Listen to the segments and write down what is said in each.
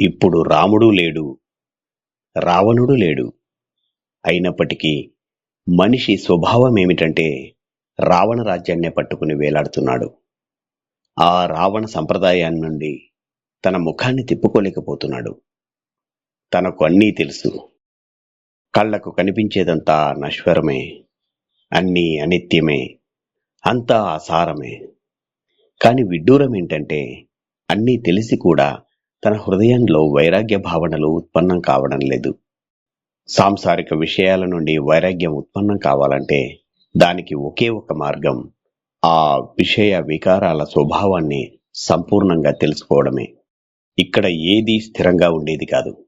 ఇప్పుడు రాముడు లేడు రావణుడు లేడు. అయినప్పటికీ మనిషి స్వభావం ఏమిటంటే రావణ రాజ్యాన్నే పట్టుకుని వేలాడుతున్నాడు. ఆ రావణ సంప్రదాయాన్ని నుండి తన ముఖాన్ని తిప్పుకోలేకపోతున్నాడు. తనకు అన్నీ తెలుసు. కళ్ళకు కనిపించేదంతా నశ్వరమే అన్నీ అనిత్యమే అంతా అసారమే. కాని విడ్డూరం ఏంటంటే అన్నీ తెలిసి కూడా తన హృదయంలో వైరాగ్య భావనలు ఉత్పన్నం కావడం లేదు. సాంసారిక విషయాల నుండి వైరాగ్యం ఉత్పన్నం కావాలంటే దానికి ఒకే ఒక మార్గం ఆ విషయ వికారాల స్వభావాన్ని సంపూర్ణంగా తెలుసుకోవడమే. ఇక్కడ ఏది స్థిరంగా ఉండేది కాదు.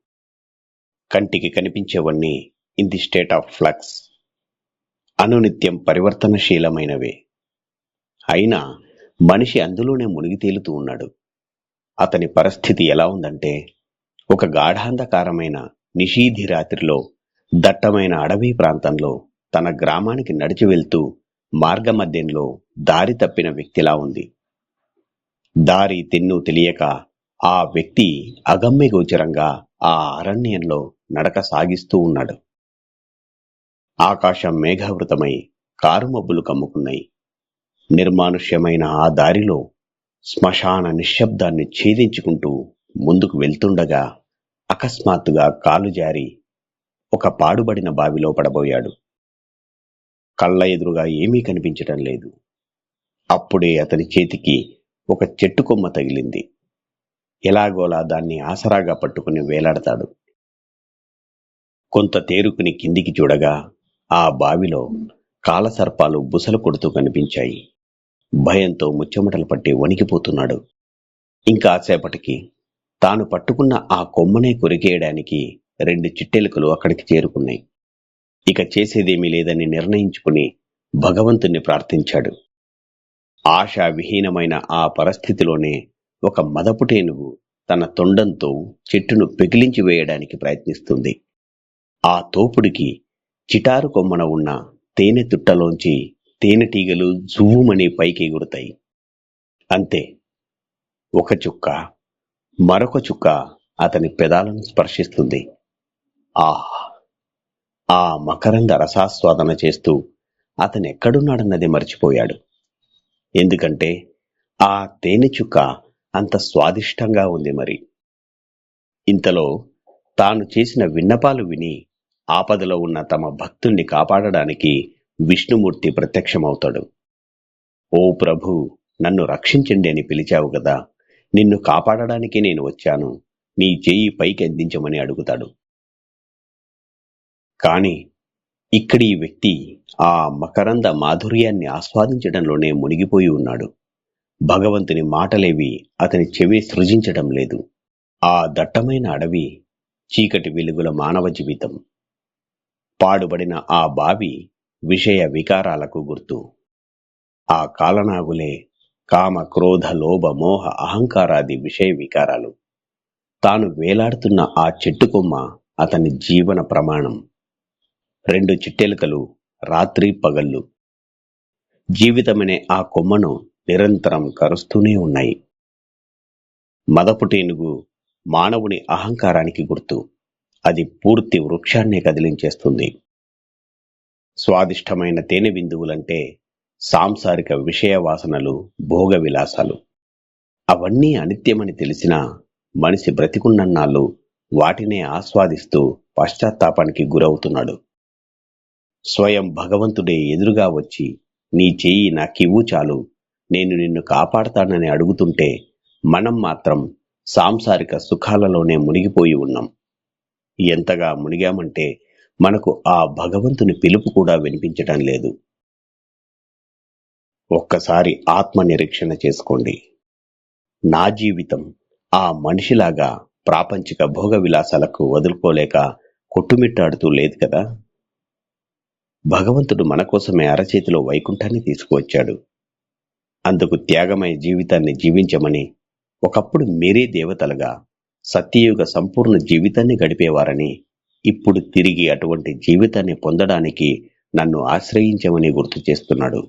కంటికి కనిపించేవన్నీ in the state of flux. అనునిత్యం పరివర్తనశీలమైనవే. అయినా మనిషి అందులోనే మునిగి తేలుతూ ఉన్నాడు. అతని పరిస్థితి ఎలా ఉందంటే ఒక గాఢాంధకారమైన నిషీధి రాత్రిలో దట్టమైన అడవి ప్రాంతంలో తన గ్రామానికి నడిచి వెళ్తూ మార్గమధ్యంలో దారి తప్పిన వ్యక్తిలా ఉంది. దారి తిన్ను తెలియక ఆ వ్యక్తి అగమ్యగోచరంగా ఆ అరణ్యంలో నడక సాగిస్తూ ఉన్నాడు. ఆకాశం మేఘావృతమై కారుమబ్బులు కమ్ముకున్నాయి. నిర్మానుష్యమైన ఆ దారిలో శ్మశాన నిశ్శబ్దాన్ని ఛేదించుకుంటూ ముందుకు వెళ్తుండగా అకస్మాత్తుగా కాలు జారి ఒక పాడుబడిన బావిలో పడబోయాడు. కళ్ళ ఎదురుగా ఏమీ కనిపించటం లేదు. అప్పుడే అతని చేతికి ఒక చెట్టు కొమ్మ తగిలింది. ఎలాగోలా దాన్ని ఆసరాగా పట్టుకుని వేలాడతాడు. కొంత తేరుకుని కిందికి చూడగా ఆ బావిలో కాలసర్పాలు బుసలు కొడుతూ కనిపించాయి. భయంతో ముచ్చెమటలు పట్టి వణికిపోతున్నాడు. ఇంకా సేపటికి తాను పట్టుకున్న ఆ కొమ్మనే కొరికేయడానికి రెండు చిట్టెలుకలు అక్కడికి చేరుకున్నాయి. ఇక చేసేదేమీ లేదని నిర్ణయించుకుని భగవంతుణ్ణి ప్రార్థించాడు. ఆశా విహీనమైన ఆ పరిస్థితిలోనే ఒక మదపుటేనుగు తన తొండంతో చెట్టును పెకిలించి వేయడానికి ప్రయత్నిస్తుంది. ఆ తోపుడికి చిటారు కొమ్మన ఉన్న తేనె తుట్టలోంచి తేనెటీగలు జువ్వుమని పైకి ఎగురుతాయి. అంతే ఒక చుక్క మరొక చుక్క అతని పెదాలను స్పర్శిస్తుంది. ఆహ్! ఆ మకరంద రసాస్వాదన చేస్తూ అతను ఎక్కడున్నాడన్నది మర్చిపోయాడు. ఎందుకంటే ఆ తేనె చుక్క అంత స్వాదిష్టంగా ఉంది మరి. ఇంతలో తాను చేసిన విన్నపాలు విని ఆపదలో ఉన్న తమ భక్తుణ్ణి కాపాడడానికి విష్ణుమూర్తి ప్రత్యక్షమవుతాడు. ఓ ప్రభు నన్ను రక్షించండి అని పిలిచావు కదా నిన్ను కాపాడడానికి నేను వచ్చాను. నీ చేయి పైకి అందించమని అడుగుతాడు. కాని ఇక్కడి ఈ వ్యక్తి ఆ మకరంద మాధుర్యాన్ని ఆస్వాదించడంలోనే మునిగిపోయి ఉన్నాడు. భగవంతుని మాటలేవి అతని చెవి సృజించడం లేదు. ఆ దట్టమైన అడవి చీకటి వెలుగుల మానవ జీవితం. పాడుబడిన ఆ బావి విషయ వికారాలకు గుర్తు. ఆ కాలనాగులే కామ క్రోధ లోభ మోహ అహంకారాది విషయ వికారాలు. తాను వేలాడుతున్న ఆ చెట్టు కొమ్మ అతని జీవన ప్రమాణం. రెండు చిట్టెలుకలు రాత్రి పగళ్ళు. జీవితమనే ఆ కొమ్మను నిరంతరం కరుస్తూనే ఉన్నాయి. మదపుటేనుగు మానవుని అహంకారానికి గుర్తు. అది పూర్తి వృక్షాన్నే కదిలించేస్తుంది. స్వాదిష్టమైన తేనె బిందువులంటే సాంసారిక విషయ వాసనలు భోగ విలాసాలు అవన్నీ అనిత్యమని తెలిసినా మనిషి బ్రతికున్నన్నాళ్ళు వాటినే ఆస్వాదిస్తూ పశ్చాత్తాపానికి గురవుతున్నాడు. స్వయం భగవంతుడే ఎదురుగా వచ్చి నీ చెయ్యి నాకివ్వు చాలు. నేను నిన్ను కాపాడతానని అడుగుతుంటే మనం మాత్రం సాంసారిక సుఖాలలోనే మునిగిపోయి ఉన్నాం. ఎంతగా మునిగామంటే మనకు ఆ భగవంతుని పిలుపు కూడా వినిపించటం లేదు. ఒక్కసారి ఆత్మ నిరీక్షణ చేసుకోండి. నా జీవితం ఆ మనిషిలాగా ప్రాపంచిక భోగ విలాసాలకు వదులుకోలేక కొట్టుమిట్టాడుతూ లేదు కదా? భగవంతుడు మన కోసమే అరచేతిలో వైకుంఠాన్ని తీసుకువచ్చాడు. అందుకు త్యాగమయ జీవితాన్ని జీవించమని ఒకప్పుడు మీరే దేవతలుగా సత్యయుగ సంపూర్ణ జీవితాన్ని గడిపేవారని ఇప్పుడు తిరిగి అటువంటి జీవితాన్ని పొందడానికి నన్ను ఆశ్రయించమని గుర్తు చేస్తున్నాడు.